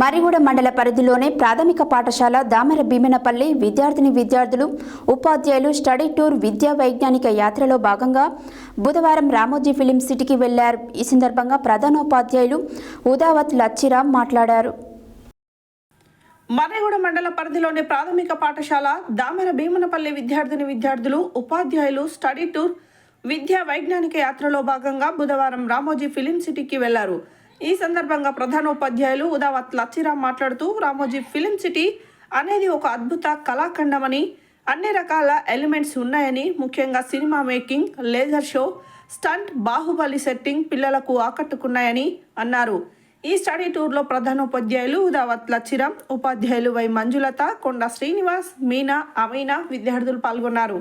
మరిగూడ మండల పరిధిలోనే ప్రాథమిక పాఠశాల దామర భీమనపల్లి విద్యార్థిని విద్యార్థులు ఉపాధ్యాయులు స్టడీ టూర్ విద్యా వైజ్ఞానిక యాత్రలో భాగంగా బుధవారం రామోజీ ఫిలిం సిటీకి వెళ్ళారు. ఈ సందర్భంగా ప్రధానోపాధ్యాయులు ఉదావత్ లచ్చిరామ్ మాట్లాడారు. మర్రిగూడ మండల పరిధిలోని ప్రాథమిక పాఠశాల దామర భీమనపల్లి విద్యార్థిని విద్యార్థులు ఉపాధ్యాయులు స్టడీ టూర్ విద్యా వైజ్ఞానిక యాత్రలో భాగంగా బుధవారం రామోజీ ఫిలిం సిటీకి వెళ్ళారు. ఈ సందర్భంగా ప్రధానోపాధ్యాయులు ఉదావత్ లచ్చిరామ్ మాట్లాడుతూ రామోజీ ఫిలిం సిటీ అనేది ఒక అద్భుత కళాఖండమని అన్ని రకాల ఎలిమెంట్స్ ఉన్నాయని ముఖ్యంగా cinema making laser show stunt Baahubali setting పిల్లలకు ఆకట్టుకున్నాయని అన్నారు. ఈ స్టడీ టూర్లో ప్రధానోపాధ్యాయులు ఉదావత్ లచ్చిరామ్ ఉపాధ్యాయులు వై మంజులత కొండ శ్రీనివాస్ మీనా అమీనా విద్యార్థులు పాల్గొన్నారు.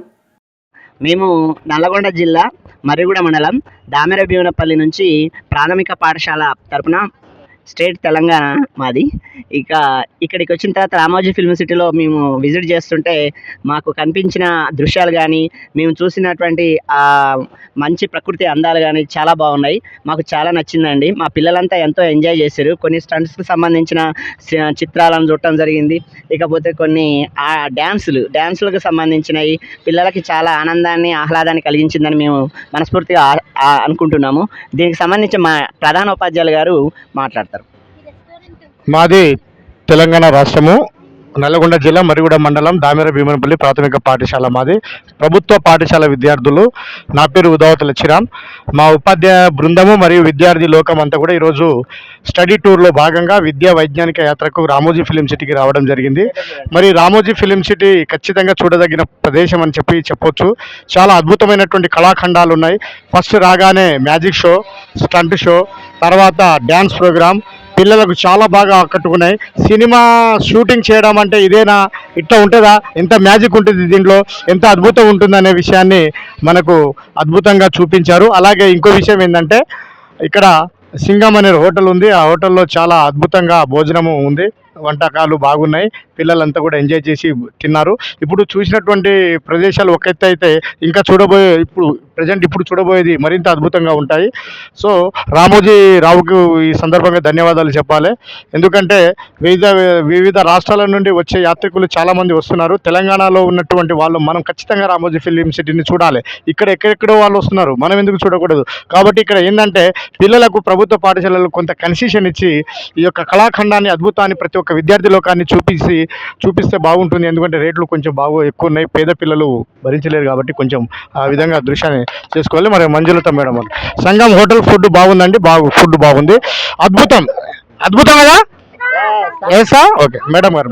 మేము నల్లగొండ జిల్లా మర్రిగూడ మండలం దామెర భీమనపల్లి నుంచి ప్రాథమిక పాఠశాల తరపున స్టేట్ తెలంగాణ మాది. ఇక ఇక్కడికి వచ్చిన తర్వాత రామోజీ ఫిల్మ్ సిటీలో మేము విజిట్ చేస్తుంటే మాకు కనిపించిన దృశ్యాలు కానీ మేము చూసినటువంటి మంచి ప్రకృతి అందాలు కానీ చాలా బాగున్నాయి. మాకు చాలా నచ్చిందండి. మా పిల్లలంతా ఎంతో ఎంజాయ్ చేశారు. కొన్ని స్టంట్స్కి సంబంధించిన చిత్రాలను చూడటం జరిగింది. ఇకపోతే కొన్ని ఆ డ్యాన్సులు డ్యాన్సులకు సంబంధించినవి పిల్లలకి చాలా ఆనందాన్ని ఆహ్లాదాన్ని కలిగించిందని మేము మనస్ఫూర్తిగా అనుకుంటున్నాము. దీనికి సంబంధించి మా ప్రధాన ఉపాధ్యాయులు గారు మాట్లాడతారు. మాది తెలంగాణ రాష్ట్రము నల్లగొండ జిల్లా మరిగూడ మండలం దామెర భీమనపల్లి ప్రాథమిక పాఠశాల మాది. ప్రభుత్వ పాఠశాల విద్యార్థులు నా పేరు ఉదావత లచ్చిరామ్ మా ఉపాధ్యాయ బృందము మరియు విద్యార్థి లోకం అంతా కూడా ఈరోజు స్టడీ టూర్లో భాగంగా విద్యా వైజ్ఞానిక యాత్రకు రామోజీ ఫిలిం సిటీకి రావడం జరిగింది. మరి రామోజీ ఫిలిం సిటీ ఖచ్చితంగా చూడదగిన ప్రదేశం అని చెప్పి చెప్పొచ్చు. చాలా అద్భుతమైనటువంటి కళాఖండాలు ఉన్నాయి ఫస్ట్ రాగానే మ్యాజిక్ షో స్టంట్ షో తర్వాత డ్యాన్స్ ప్రోగ్రామ్ పిల్లలకు చాలా బాగా ఆకట్టుకున్నాయి. సినిమా షూటింగ్ చేయడం అంటే ఇదేనా? ఇట్లా ఉంటుందా? ఎంత మ్యాజిక్ ఉంటుంది దీంట్లో? ఎంత అద్భుతం ఉంటుందనే విషయాన్ని మనకు అద్భుతంగా చూపించారు. అలాగే ఇంకో విషయం ఏంటంటే ఇక్కడ సింగం అనే హోటల్ ఉంది. ఆ హోటల్లో చాలా అద్భుతంగా భోజనము ఉంది. వంటకాలు బాగున్నాయి. పిల్లలంతా కూడా ఎంజాయ్ చేసి తిన్నారు. ఇప్పుడు చూసినటువంటి ప్రదేశాలు ఒక ఎత్తు అయితే ఇంకా చూడబోయే ఇప్పుడు ప్రజెంట్ ఇప్పుడు చూడబోయేది మరింత అద్భుతంగా ఉంటాయి. సో రామోజీ రావుకు ఈ సందర్భంగా ధన్యవాదాలు చెప్పాలి. ఎందుకంటే వివిధ వివిధ రాష్ట్రాల నుండి వచ్చే యాత్రికులు చాలామంది వస్తున్నారు. తెలంగాణలో ఉన్నటువంటి వాళ్ళు మనం ఖచ్చితంగా రామోజీ ఫిలిం సిటీని చూడాలి. ఇక్కడ ఎక్కడెక్కడో వాళ్ళు వస్తున్నారు. మనం ఎందుకు చూడకూడదు? కాబట్టి ఇక్కడ ఏంటంటే పిల్లలకు ప్రభుత్వ పాఠశాలలు కొంత కన్సెషన్ ఇచ్చి ఈ యొక్క కళాఖండాన్ని అద్భుతాన్ని ప్రతి ఒక్క విద్యార్థి లోకాన్ని చూపించి చూపిస్తే బాగుంటుంది. ఎందుకంటే రేట్లు కొంచెం బాగు ఎక్కువ ఉన్నాయి పేద పిల్లలు భరించలేరు కాబట్టి కొంచెం ఆ విధంగా దృశ్యాన్ని చేసుకోవాలి. మరి Manjulatha madam. Sangam hotel food బాగుందండి. బాగు ఫుడ్ బాగుంది. అద్భుతం. అద్భుతం కదా? ఓకే. మేడం గారు.